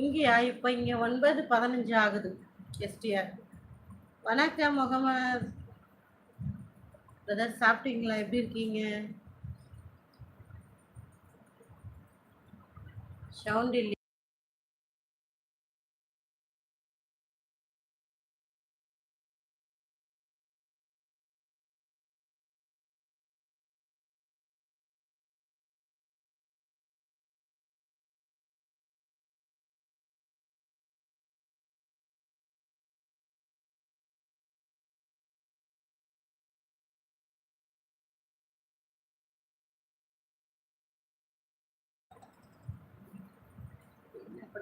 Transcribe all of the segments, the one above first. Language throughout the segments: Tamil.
இங்கேயா? இப்போ இங்கே ஒன்பது பதினஞ்சு ஆகுது எஸ்டிஆர் வணக்கம் முகமது. பிரதர் சாப்பிட்டீங்களா? எப்படி இருக்கீங்க? சவுண்ட் இல்லை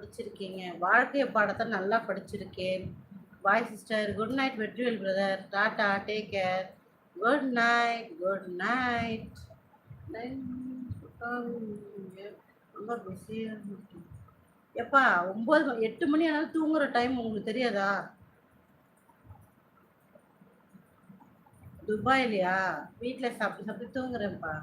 படிச்சிருக்கீங்க. வாழ்க்கை பாடத்தை நல்லா படிச்சிருக்கேன் bye sister good night Vetrivel brother tata take care good night good night ரொம்ப பிஸியாக எப்பா ஒம்பது மணி எட்டு மணி ஆனாலும் தூங்குற டைம் உங்களுக்கு தெரியாதா? துபாய்லையா? வீட்டில் சாப்பிட்டு சாப்பிட்டு தூங்குறேன்ப்பா.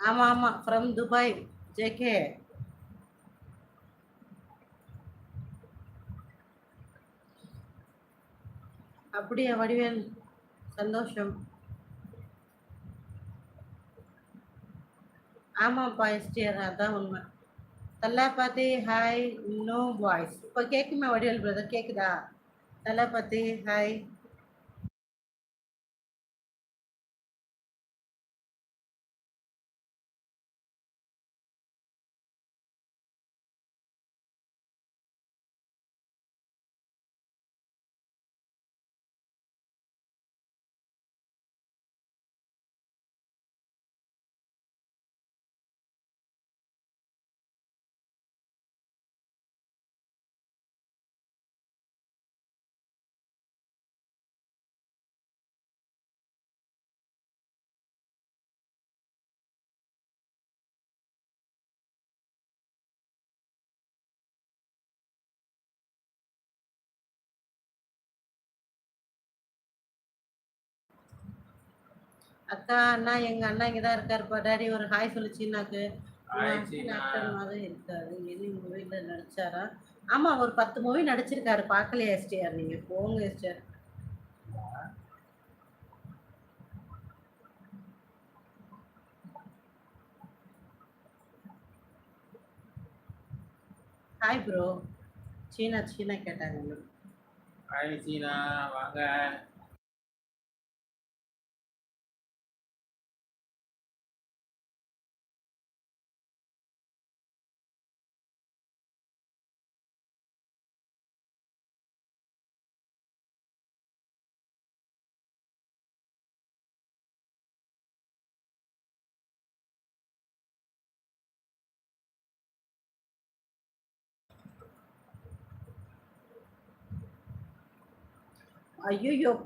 ஆமாம் ஆமாம் ஃப்ரம் துபாய் ஜேகே அப்படியா வடிவேல்? சந்தோஷம். ஆமாப்பா எஸ்டிஆர் அதான் உண்மை. தல்லாபாத்தி ஹாய் நோ வாய்ஸ் இப்போ கேட்குமே வடிவேல் பிரதர் கேட்குதா தல்லாபாத்தி ஹாய் அக்கா அண்ணா எங்க அண்ணா இங்கே தான் இருக்காருப்பா டாடி ஒரு ஹாய் சொல்லிச்சின்னாக்கு மாதிரி இருக்காரு. எது மூவியில் நடிச்சாரா? ஆமா ஒரு பத்து மூவி நடிச்சிருக்காரு. பார்க்கலையா எஸ்டிஆர் நீங்க போங்க எஸ்டிஆர் ஹாய் ப்ரோ சீனா சீனா கேட்டாங்க. ஹாய் சீனா. வாங்க. 啊，月月报。